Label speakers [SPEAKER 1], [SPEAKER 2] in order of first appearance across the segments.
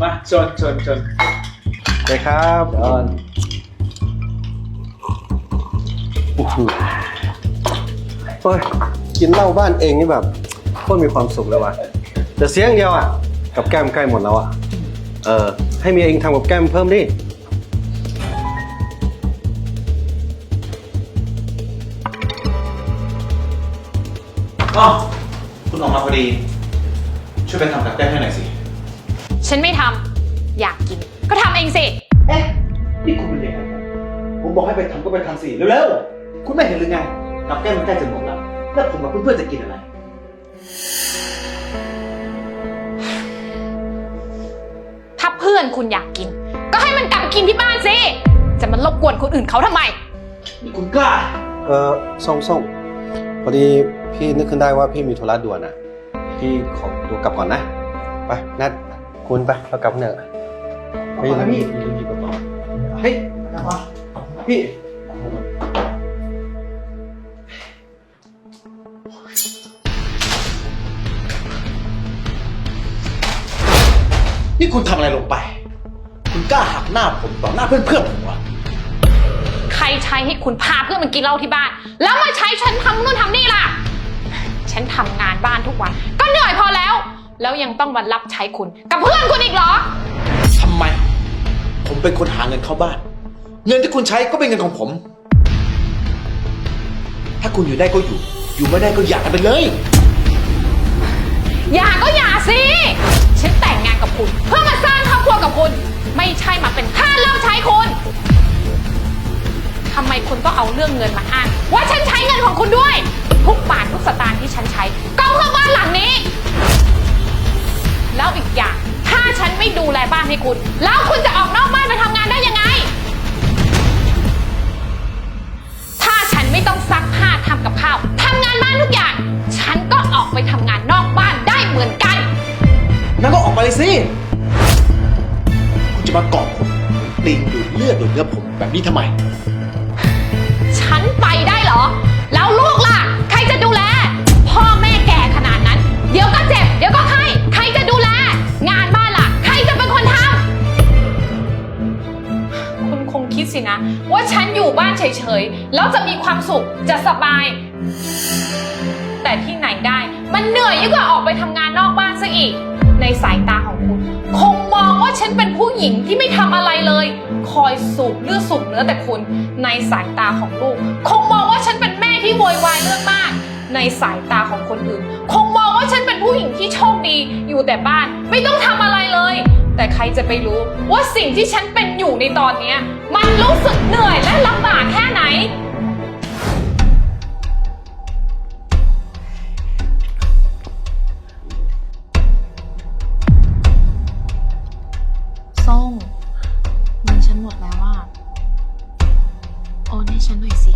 [SPEAKER 1] มาชนชนชน
[SPEAKER 2] ไปครับออนโอ้โหเฮ้ยกินเหล้าบ้านเองนี่แบบโคตรมีความสุขเลยว่ะแต่เสียอย่างเดียวอะ กับแก้มใกล้หมดแล้วอะ เออ ให้เมียเองทำกับแก้มเพิ่มดิ
[SPEAKER 1] อ๋อคุณออกมาพอดี ช่วยไปทำกับแก้มให้หน่อยสิ
[SPEAKER 3] ฉันไม่ทำอยากกิน ก็ทำเองสิ
[SPEAKER 1] เอ๊ะ นี่คุณเป็นยังไงครับผมบอกให้ไปทำก็ไปทำสิเร็วๆ คุณไม่เห็นหรือไงกับแก้มมันใกล้จะหมดแล้ว แล้วผมกับเพื่อนๆจะกินอะไร
[SPEAKER 3] ถ้าเพื่อนคุณอยากกิน ก็ให้มันกลับไปกินที่บ้านสิ จะมารบกวนคนอื่นเขาทำไม
[SPEAKER 1] นี่คุณกล้า
[SPEAKER 2] เออส่งส่งพอดีพี่นึกขึ้นได้ว่าพี่มีธุระด่วนอะ พี่ขอตัวกลับก่อนนะ ไปนัด คุณไปเรากลับเนอะ
[SPEAKER 1] เอาก่อนนะพี่
[SPEAKER 2] รีบหยิบกระเป๋า
[SPEAKER 1] เฮ้ยนะครับพี่นี่คุณทำอะไรลงไป คุณกล้าหักหน้าผมต่อหน้าเพื่อนๆผมวะ
[SPEAKER 3] ใครใช้ให้คุณพาเพื่อนมากินเหล้าที่บ้าน แล้วมาใช้ฉันทำนู่นทำนี่ล่ะ ฉันทำงานบ้านทุกวัน ก็เหนื่อยพอแล้ว แล้วยังต้องมารับใช้คุณ กับเพื่อนคุณอีกเหรอ
[SPEAKER 1] ทำไม ผมเป็นคนหาเงินเข้าบ้าน เงินที่คุณใช้ก็เป็นเงินของผม ถ้าคุณอยู่ได้ก็อยู่ อยู่ไม่ได้ก็หย่ากันไปเลย
[SPEAKER 3] อย่าก็อย่าสิ ฉันแต่งงานกับคุณ เพื่อมาสร้างครอบครัวกับคุณ ไม่ใช่มาเป็นท่าสรับใช้คุณทำไมคุณต้องเอาเรื่องเงินมาอ้างว่าฉันใช้เงินของคุณด้วย ทุกบาททุกสตางค์ที่ฉันใช้ ดูแลบ้านให้คุณ แล้วคุณจะออกนอกบ้านไปทำงานได้ยังไง ถ้าฉันไม่ต้องซักผ้าทำกับข้าวทำงานบ้านทุกอย่าง ฉันก็ออกไปทำงานนอกบ้านได้เหมือนกัน
[SPEAKER 1] นั่นก็ออกไปเลยสิ คุณจะมาเกาะผมติงดูดเลือดดูดเนื้อผมแบบนี้ทำไม
[SPEAKER 3] ฉันไปได้เหรอ แล้วลูกล่ะ ใครจะดูแล พ่อแม่แก่ขนาดนั้น เดี๋ยวก็เจ็บ เดี๋ยวก็ไข้ สินะ ว่าฉันอยู่บ้านเฉยๆ แล้วจะมีความสุขจะสบาย แต่ที่ไหนได้มันเหนื่อยยิ่งกว่าออกไปทำงานนอกบ้านซะอีก ในสายตาของคุณ คงมองว่าฉันเป็นผู้หญิงที่ไม่ทำอะไรเลย คอยสูบเลือดสูบเนื้อแต่คุณ ในสายตาของลูก คงมองว่าฉันเป็นแม่ที่โวยวายเรื่องมาก ในสายตาของคนอื่น คงมองว่าฉันเป็นผู้หญิงที่โชคดีอยู่แต่บ้านไม่ต้องทำอะไรเลย แต่ใครจะไปรู้ว่าสิ่งที่ฉันเป็นอยู่ในตอนเนี้ย มันรู้สึกเหนื่อยและลำบากแค่ไหน ส้มเงินฉันหมดแล้วอะ โอนให้ฉันหน่อยสิ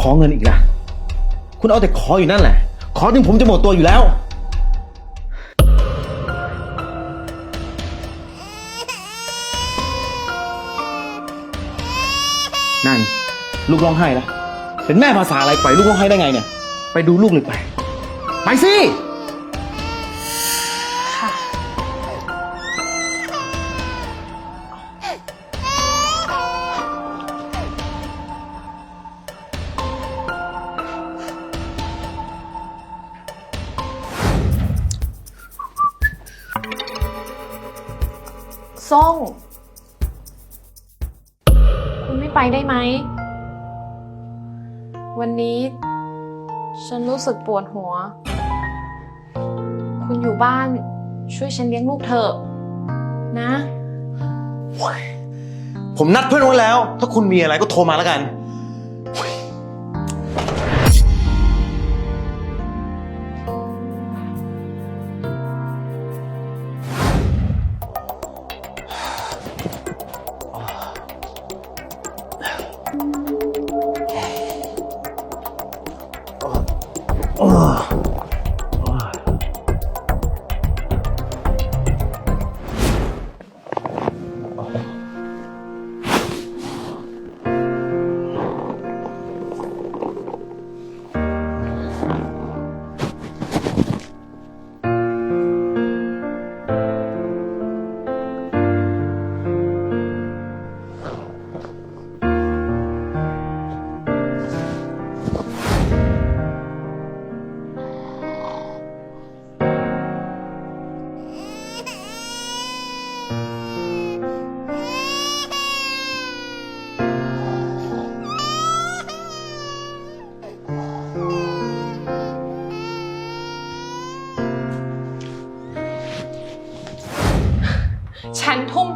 [SPEAKER 1] ขอเงินอีกนะคุณเอาแต่ขออยู่นั่นแหละ ขอถึงผมจะหมดตัวอยู่แล้ว ลูกร้องไห้แล้วเป็นแม่ภาษาอะไรปล่อยลูกร้องไห้ได้ไงเนี่ย ไปดูลูกเลยไป ไปสิ
[SPEAKER 3] ส่ง คุณไม่ไปได้ไหม วันนี้ ฉันรู้สึกปวดหัว คุณอยู่บ้านช่วยฉันเลี้ยงลูกเถอะนะ
[SPEAKER 1] ผมนัดเพื่อนไว้แล้ว ถ้าคุณมีอะไรก็โทรมาแล้วกัน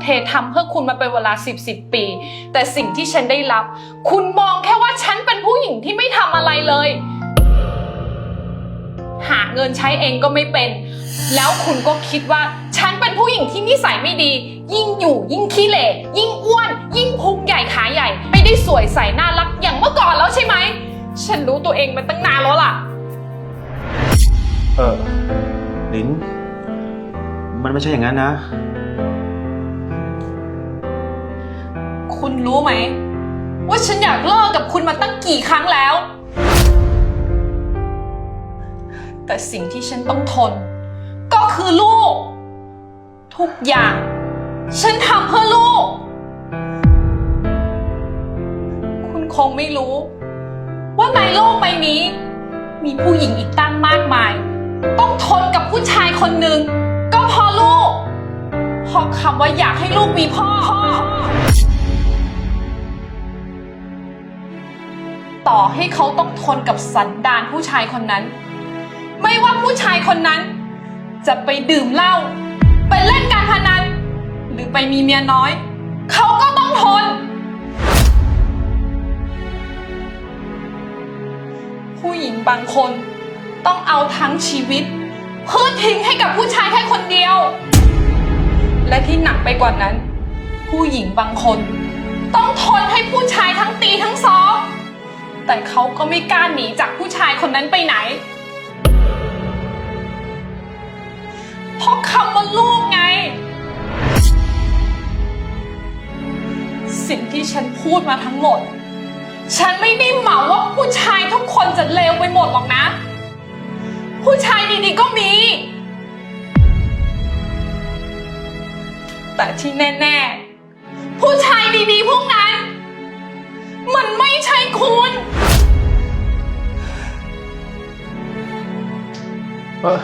[SPEAKER 3] เททำเพื่อคุณมาเป็นเวลา 10 10ปี แต่สิ่งที่ฉันได้รับ คุณมองแค่ว่าฉันเป็นผู้หญิงที่ไม่ทำอะไรเลย หาเงินใช้เองก็ไม่เป็น แล้วคุณก็คิดว่า ฉันเป็นผู้หญิงที่นิสัยไม่ดี ยิ่งอยู่ยิ่งขี้เหร่ยิ่งอ้วน ยิ่งพุงใหญ่ขาใหญ่ ไม่ได้สวยใสน่ารักอย่างเมื่อก่อนแล้วใช่ไหม ฉันรู้ตัวเองมาตั้งนานแล้วล่ะ
[SPEAKER 1] เออลินมันไม่ใช่อย่างนั้นนะ
[SPEAKER 3] คุณรู้ไหม ว่าฉันอยากเลิกกับคุณมาตั้งกี่ครั้งแล้ว แต่สิ่งที่ฉันต้องทน ก็คือลูก ทุกอย่าง ฉันทำเพื่อลูก คุณคงไม่รู้ ว่าในโลกใบนี้ มีผู้หญิงอีกตั้งมากมาย ต้องทนกับผู้ชายคนหนึ่งก็เพราะลูกเพราะคำว่าอยากให้ลูกมีพ่อ ต่อให้เขาต้องทนกับสันดานผู้ชายคนนั้น ไม่ว่าผู้ชายคนนั้น จะไปดื่มเหล้าไปเล่นการพนัน หรือไปมีเมียน้อย เขาก็ต้องทน ผู้หญิงบางคนต้องเอาทั้งชีวิต เพื่อทิ้งให้กับผู้ชายแค่คนเดียว และที่หนักไปกว่านั้น ผู้หญิงบางคน ต้องทนให้ผู้ชายทั้งตีทั้งซ้อม แต่เขาก็ไม่กล้าหนีจากผู้ชายคนนั้นไปไหน เพราะคำว่าลูกไง สิ่งที่ฉันพูดมาทั้งหมด ฉันไม่ได้เหมาว่าผู้ชายทุกคนจะเลวไปหมดหรอกนะ ผู้ชายดีๆก็มี แต่ที่แน่ๆ ผู้ชายดีๆพวกนั้น มันไม่ใช่คุณ
[SPEAKER 4] หลั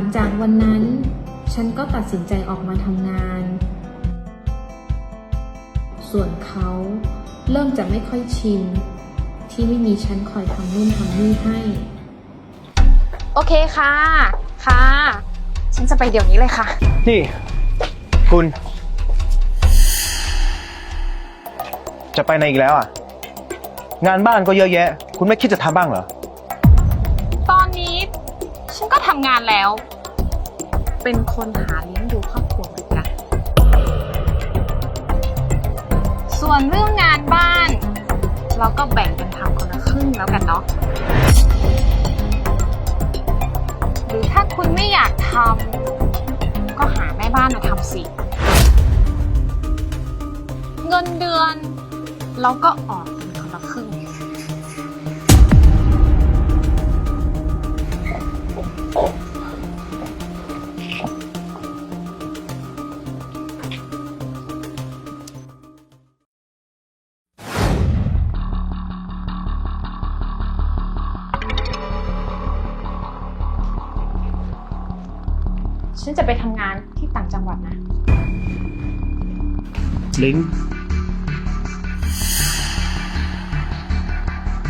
[SPEAKER 4] งจากวันนั้น ฉันก็ตัดสินใจออกมาทำงาน ส่วนเขาเริ่มจะไม่ค่อยชิน ที่ไม่มีฉันคอยทำนู่นทำนี่ให้
[SPEAKER 5] โอเคค่ะ ค่ะ ฉันจะไปเดี๋ยวนี้เลยค่ะ
[SPEAKER 2] นี่ คุณ จะไปไหนอีกแล้วอะ งานบ้านก็เยอะแยะ คุณไม่คิดจะทำบ้างเหรอ
[SPEAKER 5] ตอนนี้ ฉันก็ทำงานแล้ว เป็นคนหาเลี้ยงดูครอบครัวเหมือนกัน ส่วนเรื่องงานบ้าน เราก็แบ่งกันทำคนละครึ่งแล้วกันเนาะหรือถ้าคุณไม่อยากทำ ม่บ้านมาทำสิ เงินเดือนเราก็ออกเงินคนละครึ่ง ฉันจะไปทำงานที่ต่างจังหวัดนะ
[SPEAKER 1] ลิง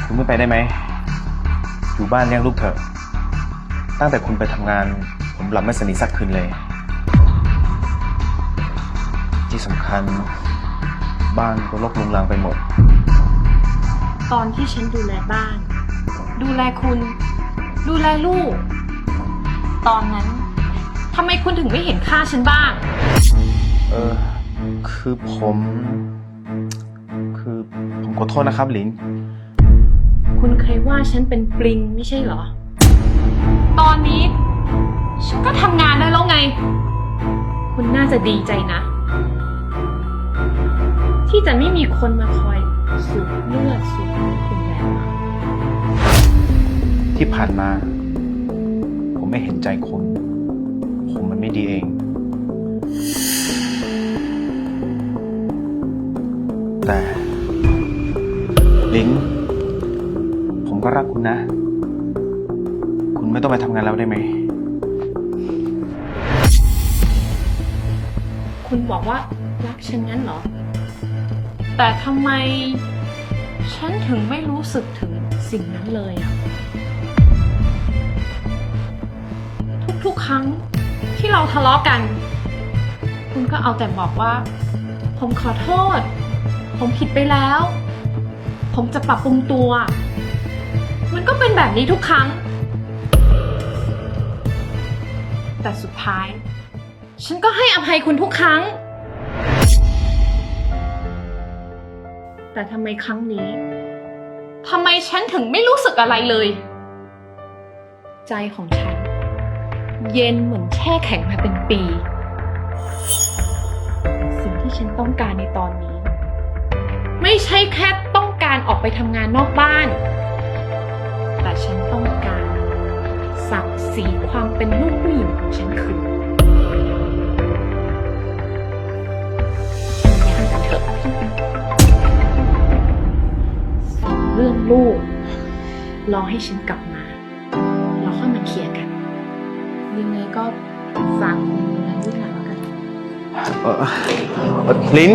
[SPEAKER 2] คุณไม่ไปได้ไหม อยู่บ้านเลี้ยงลูกเถอะ ตั้งแต่คุณไปทำงาน ผมหลับไม่สนิทสักคืนเลย ที่สำคัญ บ้านก็รกลุงลังไปหมด
[SPEAKER 3] ตอนที่ฉันดูแลบ้าน ดูแลคุณ ดูแลลูก ตอนนั้น ทำไมคุณถึงไม่เห็นค่าฉันบ้าง
[SPEAKER 2] เออคือผม คือผมขอโทษนะครับลิน
[SPEAKER 3] คุณเคยว่าฉันเป็นปลิงไม่ใช่เหรอ ตอนนี้ ฉันก็ทำงานได้แล้วไง คุณน่าจะดีใจนะ ที่จะไม่มีคนมาคอยสูบเลือดสูบคุณแล้วอะ
[SPEAKER 2] ที่ผ่านมา ผมไม่เห็นใจคุณ ผมมันไม่ดีเอง แต่ลิงผมก็รักคุณนะ คุณไม่ต้องไปทำงานแล้วได้ไหม
[SPEAKER 3] คุณบอกว่ารักฉันงั้นเหรอ แต่ทำไมฉันถึงไม่รู้สึกถึงสิ่งนั้นเลยอะทุกๆครั้ง ที่เราทะเลาะกัน คุณก็เอาแต่บอกว่า ผมขอโทษ ผมผิดไปแล้ว ผมจะปรับปรุงตัว มันก็เป็นแบบนี้ทุกครั้ง แต่สุดท้าย ฉันก็ให้อภัยคุณทุกครั้ง แต่ทำไมครั้งนี้ทำไมฉันถึงไม่รู้สึกอะไรเลย ใจของฉัน เย็นเหมือนแช่แข็งมาเป็นปี สิ่งที่ฉันต้องการในตอนนี้ ไม่ใช่แค่ต้องการออกไปทำงานนอกบ้าน แต่ฉันต้องการศักดิ์ศรีความเป็นลูกผู้หญิงของฉันคืนฉันอยากกันเถอะส่วนเรื่องลูกรอให้ฉันกลับ ยังไงก็ฝากคุณดูแลลูกหน่อยแล้วกัน
[SPEAKER 2] เออลิ้น